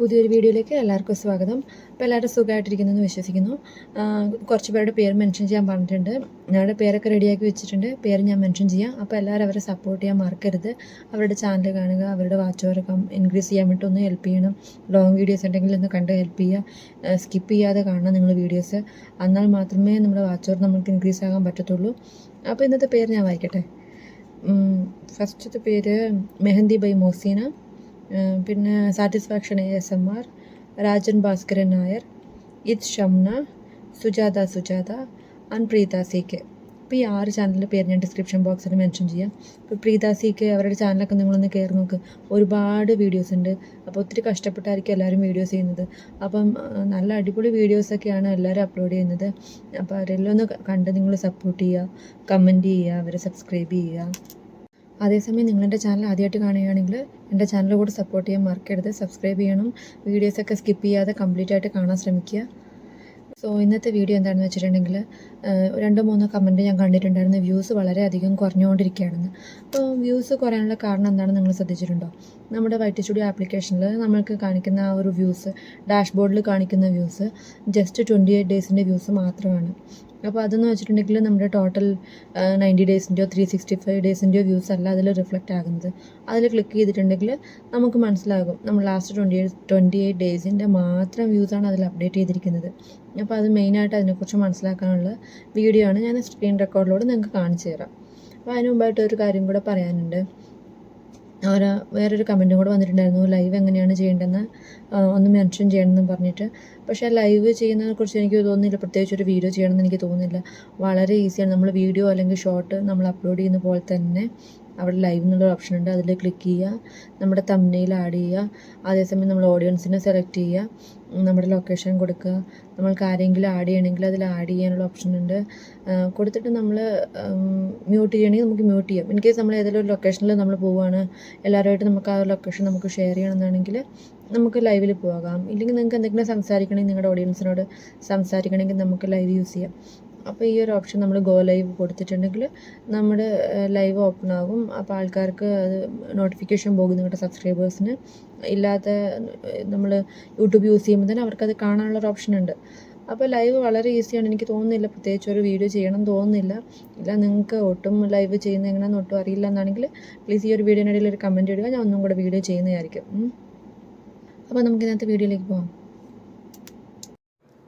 പുതിയൊരു വീഡിയോയിലേക്ക് എല്ലാവർക്കും സ്വാഗതം. അപ്പോൾ എല്ലാവരും സുഖമായിട്ടിരിക്കുന്നു എന്ന് വിശ്വസിക്കുന്നു. കുറച്ച് പേരുടെ പേര് മെൻഷൻ ചെയ്യാൻ പറഞ്ഞിട്ടുണ്ട്. ഞങ്ങളുടെ പേരൊക്കെ റെഡിയാക്കി വെച്ചിട്ടുണ്ട്. പേര് ഞാൻ മെൻഷൻ ചെയ്യാം. അപ്പോൾ എല്ലാവരും അവരെ സപ്പോർട്ട് ചെയ്യാൻ മറക്കരുത്. അവരുടെ ചാനൽ കാണുക അവരുടെ വാച്ച് ഓവർ ഇൻക്രീസ് ചെയ്യാൻ വേണ്ടി ഒന്ന് ഹെൽപ്പ് ചെയ്യണം. ലോങ് വീഡിയോസ് ഉണ്ടെങ്കിൽ ഒന്ന് കണ്ട് ഹെൽപ്പ് ചെയ്യുക. സ്കിപ്പ് ചെയ്യാതെ കാണണം നിങ്ങൾ വീഡിയോസ് എന്നാൽ മാത്രമേ നമ്മുടെ വാച്ച് ഓവർ നമുക്ക് ഇൻക്രീസ് ആകാൻ പറ്റത്തുള്ളൂ. അപ്പോൾ ഇന്നത്തെ പേര് ഞാൻ വായിക്കട്ടെ. ഫസ്റ്റത്തെ പേര് മെഹന്ദി ബൈ മോസീന. പിന്നെ satisfaction A S M R Rajan Bhaskaran Nair ഇത് Shamna Sujatha Sujatha and Preetha C K അപ്പോൾ ഈ ആറ് ചാനലിന്റെ പേര് ഞാൻ ഡിസ്ക്രിപ്ഷൻ ബോക്സിൽ മെൻഷൻ ചെയ്യാം. ഇപ്പോൾ പ്രീത സി കെ അവരുടെ ചാനലൊക്കെ നിങ്ങളൊന്ന് കയറി നോക്ക്. ഒരുപാട് വീഡിയോസ് ഉണ്ട്. അപ്പോൾ ഒത്തിരി കഷ്ടപ്പെട്ടായിരിക്കും എല്ലാവരും വീഡിയോസ് ചെയ്യുന്നത്. അപ്പം നല്ല അടിപൊളി വീഡിയോസൊക്കെയാണ് എല്ലാവരും അപ്ലോഡ് ചെയ്യുന്നത്. അപ്പോൾ അവരെല്ലാം ഒന്ന് കണ്ട് നിങ്ങൾ സപ്പോർട്ട് ചെയ്യുക. കമന്റ് ചെയ്യുക. അവരെ സബ്സ്ക്രൈബ് ചെയ്യുക. അതേസമയം നിങ്ങളെന്റെ ചാനൽ ആദ്യമായിട്ട് കാണുകയാണെങ്കിൽ എന്റെ ചാനൽ കൂടെ സപ്പോർട്ട് ചെയ്യാൻ മറക്കരുത്. സബ്സ്ക്രൈബ് ചെയ്യണം. വീഡിയോസൊക്കെ സ്കിപ്പ് ചെയ്യാതെ കംപ്ലീറ്റ് ആയിട്ട് കാണാൻ ശ്രമിക്കുക. സോ ഇന്നത്തെ വീഡിയോ എന്താണെന്ന് വെച്ചിട്ടുണ്ടെങ്കിൽ രണ്ടോ മൂന്നോ കമന്റ് ഞാൻ കണ്ടിട്ടുണ്ടായിരുന്നു. വ്യൂസ് വളരെയധികം കുറഞ്ഞുകൊണ്ടിരിക്കുകയാണെന്ന്. അപ്പോൾ വ്യൂസ് കുറയാനുള്ള കാരണം എന്താണെന്ന് നിങ്ങൾ ശ്രദ്ധിച്ചിട്ടുണ്ടോ? നമ്മുടെ വൈറ്റ് സ്റ്റുഡിയോ ആപ്ലിക്കേഷനിൽ നമ്മൾക്ക് കാണിക്കുന്ന ആ ഒരു വ്യൂസ് ഡാഷ്ബോർഡിൽ കാണിക്കുന്ന വ്യൂസ് ജസ്റ്റ് ട്വന്റി എയ്റ്റ് ഡേയ്സിന്റെ വ്യൂസ് മാത്രമാണ്. അപ്പോൾ അതെന്ന് വെച്ചിട്ടുണ്ടെങ്കിൽ നമ്മുടെ ടോട്ടൽ നയന്റി ഡേയ്സിന്റെയോ ത്രീ സിക്സ്റ്റി ഫൈവ് ഡേയ്സിന്റെയോ വ്യൂസ് അല്ല അതിൽ റിഫ്ലക്റ്റ് ആകുന്നത്. അതിൽ ക്ലിക്ക് ചെയ്തിട്ടുണ്ടെങ്കിൽ നമുക്ക് മനസ്സിലാകും. നമ്മൾ ലാസ്റ്റ് ട്വന്റി ട്വന്റി എയ്റ്റ് ഡേയ്സിന്റെ മാത്രം വ്യൂസാണ് അതിൽ അപ്ഡേറ്റ് ചെയ്തിരിക്കുന്നത്. അപ്പോൾ അത് മെയിനായിട്ട് അതിനെക്കുറിച്ച് മനസ്സിലാക്കാനുള്ള വീഡിയോ ആണ് ഞാൻ സ്ക്രീൻ റെക്കോർഡിലൂടെ നിങ്ങൾക്ക് കാണിച്ചു തരാം. അപ്പോൾ അതിന് മുമ്പായിട്ട് ഒരു കാര്യം കൂടെ പറയാനുണ്ട്. അവർ വേറൊരു കമന്റും കൂടെ വന്നിട്ടുണ്ടായിരുന്നു ലൈവ് എങ്ങനെയാണ് ചെയ്യേണ്ടതെന്ന് ഒന്ന് മെൻഷൻ ചെയ്യണമെന്ന് പറഞ്ഞിട്ട്. പക്ഷേ ലൈവ് ചെയ്യുന്നതിനെ കുറിച്ച് എനിക്ക് തോന്നുന്നില്ല പ്രത്യേകിച്ച് ഒരു വീഡിയോ ചെയ്യണമെന്ന് എനിക്ക് തോന്നുന്നില്ല. വളരെ ഈസിയാണ് നമ്മൾ വീഡിയോ അല്ലെങ്കിൽ ഷോർട്ട് നമ്മൾ അപ്ലോഡ് ചെയ്യുന്ന പോലെ തന്നെ അവിടെ ലൈവ് എന്നുള്ള ഓപ്ഷൻ ഉണ്ട് അതിൽ ക്ലിക്ക് ചെയ്യുക നമ്മുടെ തമ്മനയിൽ ആഡ് ചെയ്യുക അതേസമയം നമ്മൾ ഓഡിയൻസിനെ സെലക്ട് ചെയ്യുക നമ്മുടെ ലൊക്കേഷൻ കൊടുക്കുക. നമ്മൾക്ക് ആരെങ്കിലും ആഡ് ചെയ്യണമെങ്കിൽ അതിൽ ആഡ് ചെയ്യാനുള്ള ഓപ്ഷൻ ഉണ്ട്. കൊടുത്തിട്ട് നമ്മൾ മ്യൂട്ട് ചെയ്യണമെങ്കിൽ നമുക്ക് മ്യൂട്ട് ചെയ്യാം. ഇൻ കേസ് നമ്മൾ ഏതെങ്കിലും ഒരു ലൊക്കേഷനിൽ നമ്മൾ പോവുകയാണ്. എല്ലാവരുമായിട്ട് നമുക്ക് ആ ലൊക്കേഷൻ നമുക്ക് ഷെയർ ചെയ്യണമെന്നാണെങ്കിൽ നമുക്ക് ലൈവിൽ പോകാം. ഇല്ലെങ്കിൽ നിങ്ങൾക്ക് എന്തെങ്കിലും സംസാരിക്കണമെങ്കിൽ നിങ്ങളുടെ ഓഡിയൻസിനോട് സംസാരിക്കണമെങ്കിൽ നമുക്ക് ലൈവ് യൂസ് ചെയ്യാം. അപ്പോൾ ഈ ഒരു ഓപ്ഷൻ നമ്മൾ ഗോ ലൈവ് കൊടുത്തിട്ടുണ്ടെങ്കിൽ നമ്മുടെ ലൈവ് ഓപ്പൺ ആകും. അപ്പോൾ ആൾക്കാർക്ക് അത് നോട്ടിഫിക്കേഷൻ പോകും നിങ്ങളുടെ സബ്സ്ക്രൈബേഴ്സിന് ഇല്ലാത്ത നമ്മൾ യൂട്യൂബ് യൂസ് ചെയ്യുമ്പോൾ തന്നെ അവർക്കത് കാണാനുള്ള ഒരു ഓപ്ഷൻ ഉണ്ട്. അപ്പോൾ ലൈവ് വളരെ ഈസിയാണ് എനിക്ക് തോന്നുന്നില്ല പ്രത്യേകിച്ച് ഒരു വീഡിയോ ചെയ്യണം തോന്നുന്നില്ല. ഇല്ല നിങ്ങൾക്ക് ഒട്ടും ലൈവ് ചെയ്യുന്ന എങ്ങനെയാണെന്ന് ഒട്ടും അറിയില്ല എന്നാണെങ്കിൽ പ്ലീസ് ഈ ഒരു വീഡിയോനിടയിൽ ഒരു കമന്റ് ഇടുക. ഞാൻ ഒന്നും കൂടെ വീഡിയോ ചെയ്യുന്നതായിരിക്കും അപ്പോൾ നമുക്ക് ഇന്നത്തെ വീഡിയോയിലേക്ക് പോകാം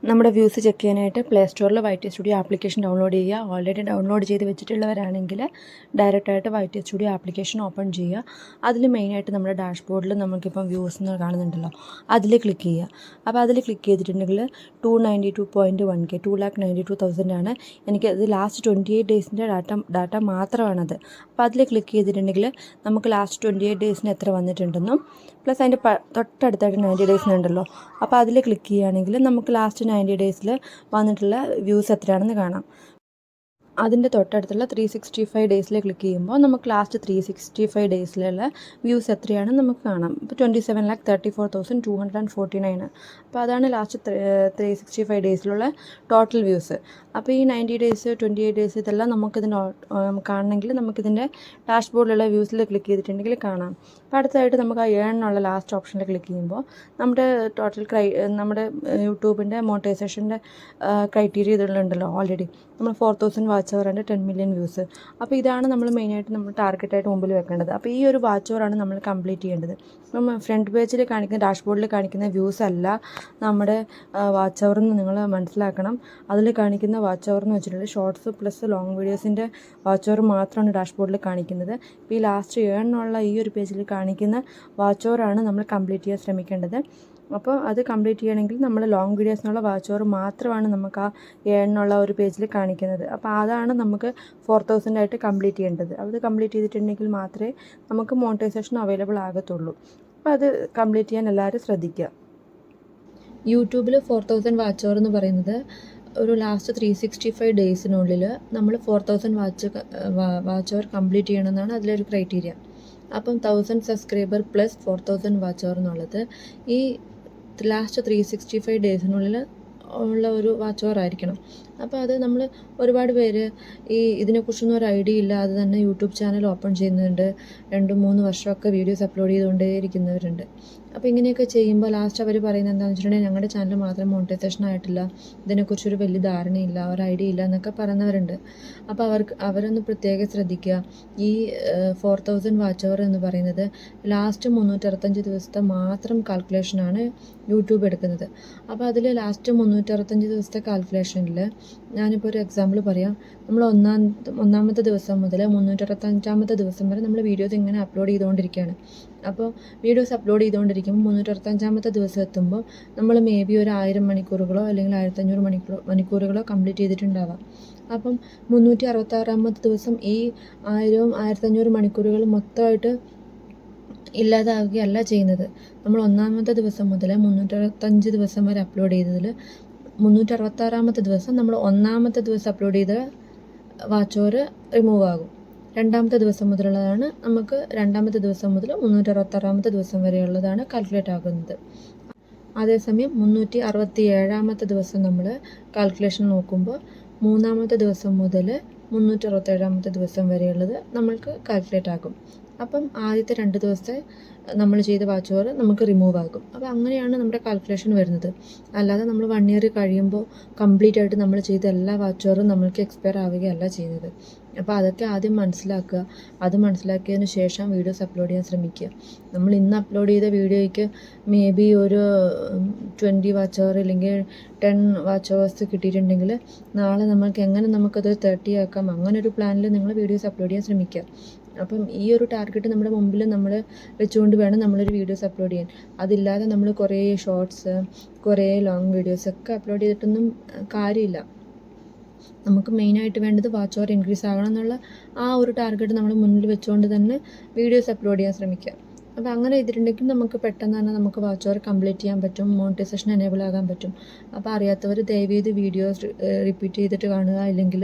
നമ്മുടെ വ്യൂസ് ചെക്ക് ചെയ്യാനായിട്ട് പ്ലേ സ്റ്റോറിൽ വൈറ്റ് സ്റ്റുഡിയോ ആപ്ലിക്കേഷൻ ഡൗൺലോഡ് ചെയ്യുക. ഓൾറെഡി ഡൗൺലോഡ് ചെയ്ത് വെച്ചിട്ടുള്ളവരാണെങ്കിൽ ഡയറക്റ്റായിട്ട് വൈറ്റ് സ്റ്റുഡിയോ ആപ്ലിക്കേഷൻ ഓപ്പൺ ചെയ്യുക. അതിൽ മെയിനായിട്ട് നമ്മുടെ ഡാഷ്ബോർഡിൽ നമുക്കിപ്പം വ്യൂസ് എന്ന് കാണുന്നുണ്ടല്ലോ. അതിൽ ക്ലിക്ക് ചെയ്യുക. അപ്പോൾ അതിൽ ക്ലിക്ക് ചെയ്തിട്ടുണ്ടെങ്കിൽ two ninety two point one K two lakh ninety two thousand ആണ്. എനിക്ക് അത് ലാസ്റ്റ് ട്വന്റി എയ്റ്റ് ഡേയ്സിന്റെ ഡാറ്റ ഡാറ്റ മാത്രമാണത്. അപ്പോൾ അതിൽ ക്ലിക്ക് ചെയ്തിട്ടുണ്ടെങ്കിൽ നമുക്ക് ലാസ്റ്റ് ട്വന്റി എയ്റ്റ് ഡേയ്സിന് എത്ര വന്നിട്ടുണ്ടെന്നും പ്ലസ് അതിന്റെ തൊട്ടടുത്തായിട്ട് നയന്റി ഡേയ്സിനുണ്ടല്ലോ അപ്പോൾ അതിൽ ക്ലിക്ക് ചെയ്യുകയാണെങ്കിൽ നമുക്ക് ലാസ്റ്റ് നയന്റി ഡേയ്സിൽ വന്നിട്ടുള്ള വ്യൂസ് എത്രയാണെന്ന് കാണാം. അതിന്റെ തൊട്ടടുത്തുള്ള ത്രീ സിക്സ്റ്റി ഫൈവ് ഡേയ്സിൽ ക്ലിക്ക് ചെയ്യുമ്പോൾ നമുക്ക് ലാസ്റ്റ് ത്രീ സിക്സ്റ്റി ഫൈവ് ഡേയ്സിലുള്ള വ്യൂസ് എത്രയാണെന്ന് നമുക്ക് കാണാം. ഇപ്പോൾ twenty seven lakh thirty four thousand two hundred and forty nine അപ്പോൾ അതാണ് ലാസ്റ്റ് ത്രീ സിക്സ്റ്റി ഫൈവ് ഡേയ്സിലുള്ള ടോട്ടൽ വ്യൂസ് അപ്പോൾ ഈ ninety days twenty eight days ഇതെല്ലാം നമുക്കിതിന്റെ കാണണമെങ്കിൽ നമുക്കിതിന്റെ ഡാഷ്ബോർഡിലുള്ള വ്യൂസിൽ ക്ലിക്ക് ചെയ്തിട്ടുണ്ടെങ്കിൽ കാണാം. അപ്പോൾ അടുത്തതായിട്ട് നമുക്ക് ആ ഏണിനുള്ള ലാസ്റ്റ് ഓപ്ഷനിൽ ക്ലിക്ക് ചെയ്യുമ്പോൾ നമ്മുടെ ടോട്ടൽ ക്രൈ നമ്മുടെ യൂട്യൂബിന്റെ മോണിറ്റൈസേഷന്റെ ക്രൈറ്റീരിയ ഇതിലുണ്ടല്ലോ ഓൾറെഡി നമ്മൾ four thousand watch hour and ten million views അപ്പോൾ ഇതാണ് നമ്മൾ മെയിനായിട്ട് നമ്മൾ ടാർഗറ്റായിട്ട് മുമ്പിൽ വെക്കേണ്ടത്. അപ്പോൾ ഈ ഒരു വാച്ച് ഓവറാണ് നമ്മൾ കംപ്ലീറ്റ് ചെയ്യേണ്ടത്. അപ്പം ഫ്രണ്ട് പേജിൽ കാണിക്കുന്ന ഡാഷ്ബോർഡിൽ കാണിക്കുന്ന വ്യൂസ് അല്ല നമ്മുടെ വാച്ച് അവർ എന്ന് നിങ്ങൾ മനസ്സിലാക്കണം. അതിൽ കാണിക്കുന്ന വാച്ച് അവർ എന്ന് വെച്ചിട്ടുണ്ടെങ്കിൽ ഷോർട്സ് പ്ലസ് ലോങ് വീഡിയോസിന്റെ വാച്ച് അവർ മാത്രമാണ് ഡാഷ്ബോർഡിൽ കാണിക്കുന്നത്. ഇപ്പോൾ ഈ ലാസ്റ്റ് ഏഴിനുള്ള ഈ ഒരു പേജിൽ കാണിക്കുന്ന വാച്ച് ഓവറാണ് നമ്മൾ കംപ്ലീറ്റ് ചെയ്യാൻ ശ്രമിക്കേണ്ടത്. അപ്പോൾ അത് കംപ്ലീറ്റ് ചെയ്യണമെങ്കിൽ നമ്മൾ ലോങ് വാച്ച് ഓവർ മാത്രമാണ് നമുക്ക് ആ ഏഴിനുള്ള ഒരു പേജിൽ കാണിക്കുന്നത്. അപ്പോൾ അതാണ് നമുക്ക് ഫോർ തൗസൻഡ് ആയിട്ട് കംപ്ലീറ്റ് ചെയ്യേണ്ടത്. അത് കംപ്ലീറ്റ് ചെയ്തിട്ടുണ്ടെങ്കിൽ മാത്രമേ നമുക്ക് മോണിറ്റൈസേഷൻ അവൈലബിൾ ആകത്തുള്ളൂ. അപ്പോൾ അത് കംപ്ലീറ്റ് ചെയ്യാൻ എല്ലാവരും ശ്രദ്ധിക്കുക. യൂട്യൂബിൽ ഫോർ തൗസൻഡ് വാച്ച് അവർ എന്ന് പറയുന്നത് ഒരു ലാസ്റ്റ് ത്രീ സിക്സ്റ്റി ഫൈവ് ഡേയ്സിനുള്ളിൽ നമ്മൾ four thousand watch watch hour complete ചെയ്യണമെന്നാണ് അതിലൊരു ക്രൈറ്റീരിയ അപ്പം thousand subscriber plus four thousand watch hour എന്നുള്ളത് ഈ ലാസ്റ്റ് ത്രീ സിക്സ്റ്റി ഫൈവ് ഡേയ്സിനുള്ളിൽ ഉള്ള ഒരു വാച്ച് അവർ ആയിരിക്കണം അപ്പോൾ അത് നമ്മൾ ഒരുപാട് പേര് ഈ ഇതിനെക്കുറിച്ചൊന്നും ഒരു ഐഡിയ ഇല്ല. അത് തന്നെ യൂട്യൂബ് ചാനൽ ഓപ്പൺ ചെയ്യുന്നുണ്ട്. രണ്ടും മൂന്ന് വർഷമൊക്കെ വീഡിയോസ് അപ്ലോഡ് ചെയ്തുകൊണ്ടേ ഇരിക്കുന്നവരുണ്ട് അപ്പോൾ ഇങ്ങനെയൊക്കെ ചെയ്യുമ്പോൾ ലാസ്റ്റ് അവർ പറയുന്നത് എന്താണെന്ന് വെച്ചിട്ടുണ്ടെങ്കിൽ ഞങ്ങളുടെ ചാനൽ മാത്രം മോണിറ്റൈസേഷൻ ആയിട്ടില്ല. ഇതിനെക്കുറിച്ചൊരു വലിയ ധാരണയില്ല. ഒരു ഐഡിയ ഇല്ല എന്നൊക്കെ പറയുന്നവരുണ്ട്. അപ്പോൾ അവർക്ക് അവരൊന്ന് പ്രത്യേകം ശ്രദ്ധിക്കുക. ഈ ഫോർ തൗസൻഡ് വാച്ച് അവർ എന്ന് പറയുന്നത് ലാസ്റ്റ് മുന്നൂറ്ററുപത്തഞ്ച് ദിവസത്തെ മാത്രം കാൽക്കുലേഷനാണ് യൂട്യൂബ് എടുക്കുന്നത്. അപ്പോൾ അതിൽ ലാസ്റ്റ് മുന്നൂറ്ററുപത്തഞ്ച് ദിവസത്തെ കാൽക്കുലേഷനിൽ ഞാനിപ്പോൾ ഒരു എക്സാമ്പിൾ പറയാം. നമ്മൾ ഒന്നാം ഒന്നാമത്തെ ദിവസം മുതൽ മുന്നൂറ്ററുപത്തഞ്ചാമത്തെ ദിവസം വരെ നമ്മൾ വീഡിയോസ് ഇങ്ങനെ അപ്ലോഡ് ചെയ്തുകൊണ്ടിരിക്കുകയാണ് അപ്പോൾ വീഡിയോസ് അപ്ലോഡ് ചെയ്തുകൊണ്ടിരിക്കുമ്പോൾ മുന്നൂറ്ററുപത്തഞ്ചാമത്തെ ദിവസം എത്തുമ്പോൾ നമ്മൾ മേ ബി ഒരു ആയിരം മണിക്കൂറുകളോ അല്ലെങ്കിൽ ആയിരത്തഞ്ഞൂറ് മണിക്കൂർ മണിക്കൂറുകളോ കംപ്ലീറ്റ് ചെയ്തിട്ടുണ്ടാവാം. അപ്പം മുന്നൂറ്റി അറുപത്താറാമത്തെ ദിവസം ഈ ആയിരവും ആയിരത്തഞ്ഞൂറ് മണിക്കൂറുകൾ മൊത്തമായിട്ട് ഇല്ലാതാവുകയല്ല ചെയ്യുന്നത്. നമ്മൾ ഒന്നാമത്തെ ദിവസം മുതൽ മുന്നൂറ്ററുപത്തഞ്ച് ദിവസം വരെ അപ്ലോഡ് ചെയ്തതിൽ മുന്നൂറ്ററുപത്താറാമത്തെ ദിവസം നമ്മൾ ഒന്നാമത്തെ ദിവസം അപ്ലോഡ് ചെയ്ത വാച്ചോർ റിമൂവ് ആകും. രണ്ടാമത്തെ ദിവസം മുതലുള്ളതാണ് നമുക്ക് രണ്ടാമത്തെ ദിവസം മുതൽ മുന്നൂറ്ററുപത്താറാമത്തെ ദിവസം വരെയുള്ളതാണ് കാൽക്കുലേറ്റ് ആകുന്നത്. അതേസമയം മുന്നൂറ്റി അറുപത്തി ഏഴാമത്തെ ദിവസം നമ്മൾ കാൽക്കുലേഷൻ നോക്കുമ്പോൾ മൂന്നാമത്തെ ദിവസം മുതൽ മുന്നൂറ്റി അറുപത്തേഴാമത്തെ ദിവസം വരെയുള്ളത് നമ്മൾക്ക് കാൽക്കുലേറ്റ് ആകും. അപ്പം ആദ്യത്തെ രണ്ട് ദിവസത്തെ നമ്മൾ ചെയ്ത വാച്ച് ഓവർ നമുക്ക് റിമൂവ് ആകും. അപ്പോൾ അങ്ങനെയാണ് നമ്മുടെ കാൽക്കുലേഷൻ വരുന്നത്. അല്ലാതെ നമ്മൾ വൺ ഇയർ കഴിയുമ്പോൾ കംപ്ലീറ്റ് ആയിട്ട് നമ്മൾ ചെയ്ത എല്ലാ വാച്ച് ഓവറും നമ്മൾക്ക് എക്സ്പയർ ആവുകയല്ല ചെയ്യുന്നത്. അപ്പോൾ അതൊക്കെ ആദ്യം മനസ്സിലാക്കുക. അത് മനസ്സിലാക്കിയതിന് ശേഷം വീഡിയോസ് അപ്ലോഡ് ചെയ്യാൻ ശ്രമിക്കുക. നമ്മൾ ഇന്ന് അപ്ലോഡ് ചെയ്ത വീഡിയോയ്ക്ക് മേ ബി ഒരു ട്വന്റി വാച്ച് അവർ അല്ലെങ്കിൽ ടെൻ വാച്ച് അവേഴ്സ് കിട്ടിയിട്ടുണ്ടെങ്കിൽ നാളെ നമുക്ക് എങ്ങനെ നമുക്കത് തേർട്ടി ആക്കാം? അങ്ങനെ ഒരു പ്ലാനിൽ നിങ്ങൾ വീഡിയോസ് അപ്ലോഡ് ചെയ്യാൻ ശ്രമിക്കുക. അപ്പം ഈ ഒരു ടാർഗറ്റ് നമ്മുടെ മുമ്പിൽ നമ്മൾ വെച്ചുകൊണ്ട് വേണം നമ്മളൊരു വീഡിയോസ് അപ്ലോഡ് ചെയ്യാൻ. അതില്ലാതെ നമ്മൾ കുറേ ഷോർട്സ് കുറേ ലോങ് വീഡിയോസ് ഒക്കെ അപ്ലോഡ് ചെയ്തിട്ടൊന്നും കാര്യമില്ല. നമുക്ക് മെയിനായിട്ട് വേണ്ടത് വാച്ച് ഓവർ ഇൻക്രീസ് ആകണം എന്നുള്ള ആ ഒരു ടാർഗറ്റ് നമ്മൾ മുന്നിൽ വെച്ചുകൊണ്ട് തന്നെ വീഡിയോസ് അപ്ലോഡ് ചെയ്യാൻ ശ്രമിക്കുക. അപ്പോൾ അങ്ങനെ ചെയ്തിട്ടുണ്ടെങ്കിൽ നമുക്ക് പെട്ടെന്ന് തന്നെ നമുക്ക് വാച്ച് ഓവർ കംപ്ലീറ്റ് ചെയ്യാൻ പറ്റും മോണിറ്റൈസേഷൻ എനേബിൾ ആകാൻ പറ്റും. അപ്പോൾ അറിയാത്തവർ ദയവ് ചെയ്ത് വീഡിയോസ് റിപ്പീറ്റ് ചെയ്തിട്ട് കാണുക. ഇല്ലെങ്കിൽ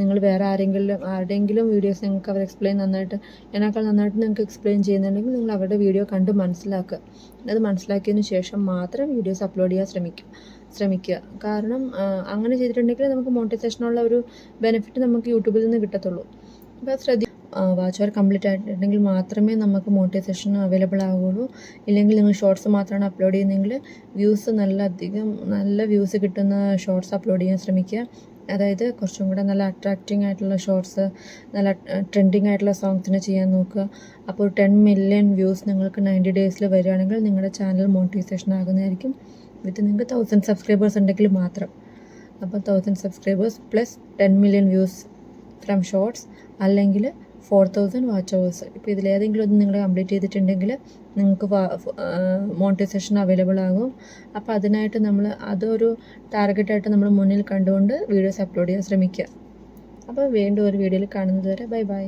നിങ്ങൾ വേറെ ആരെങ്കിലും ആരുടെയെങ്കിലും വീഡിയോസ് നിങ്ങൾക്ക് അവർ എക്സ്പ്ലെയിൻ നന്നായിട്ട് എന്നെക്കാൾ നന്നായിട്ട് നിങ്ങൾക്ക് എക്സ്പ്ലെയിൻ ചെയ്യുന്നുണ്ടെങ്കിൽ നിങ്ങൾ അവരുടെ വീഡിയോ കണ്ട് മനസ്സിലാക്കുക. അത് മനസ്സിലാക്കിയതിന് ശേഷം മാത്രം വീഡിയോസ് അപ്ലോഡ് ചെയ്യാൻ ശ്രമിക്കുക ശ്രമിക്കുക. കാരണം അങ്ങനെ ചെയ്തിട്ടുണ്ടെങ്കിൽ നമുക്ക് മോണിറ്റൈസേഷനുള്ള ഒരു ബെനിഫിറ്റ് നമുക്ക് യൂട്യൂബിൽ നിന്ന് കിട്ടത്തുള്ളൂ. അപ്പോൾ ശ്രദ്ധി വാച്ച് അവർ കംപ്ലീറ്റ് ആയിട്ടുണ്ടെങ്കിൽ മാത്രമേ നമുക്ക് മോണിറ്റൈസേഷൻ അവൈലബിൾ ആവുകയുള്ളൂ. ഇല്ലെങ്കിൽ നിങ്ങൾ ഷോർട്സ് മാത്രമാണ് അപ്ലോഡ് ചെയ്യുന്നതെങ്കിൽ വ്യൂസ് നല്ല അധികം നല്ല വ്യൂസ് കിട്ടുന്ന ഷോർട്സ് അപ്ലോഡ് ചെയ്യാൻ ശ്രമിക്കുക. അതായത് കുറച്ചും കൂടെ നല്ല അട്രാക്റ്റിംഗ് ആയിട്ടുള്ള ഷോർട്സ് നല്ല ട്രെൻഡിങ് ആയിട്ടുള്ള സോങ്സിന് ചെയ്യാൻ നോക്കുക. അപ്പോൾ ടെൻ മില്യൺ വ്യൂസ് നിങ്ങൾക്ക് നയന്റി ഡേയ്സിൽ വരികയാണെങ്കിൽ നിങ്ങളുടെ ചാനൽ മോണിറ്റൈസേഷൻ ആകുന്നതായിരിക്കും. വിത്ത് നിങ്ങൾക്ക് തൗസൻഡ് സബ്സ്ക്രൈബേഴ്സ് ഉണ്ടെങ്കിൽ മാത്രം. അപ്പോൾ thousand subscribers plus ten million views from shorts അല്ലെങ്കിൽ ഫോർ തൗസൻഡ് വാച്ച് അവേഴ്സ് ഇപ്പോൾ ഇതിലേതെങ്കിലും ഒന്ന് നിങ്ങൾ കംപ്ലീറ്റ് ചെയ്തിട്ടുണ്ടെങ്കിൽ നിങ്ങൾക്ക് മോണിറ്റൈസേഷൻ അവൈലബിൾ ആകും. അപ്പോൾ അതിനായിട്ട് നമ്മൾ അതൊരു ടാർഗറ്റായിട്ട് നമ്മൾ മുന്നിൽ കണ്ടുകൊണ്ട് വീഡിയോസ് അപ്ലോഡ് ചെയ്യാൻ ശ്രമിക്കുക. അപ്പോൾ വീണ്ടും ഒരു വീഡിയോയിൽ കാണുന്നത് വരെ ബൈ ബൈ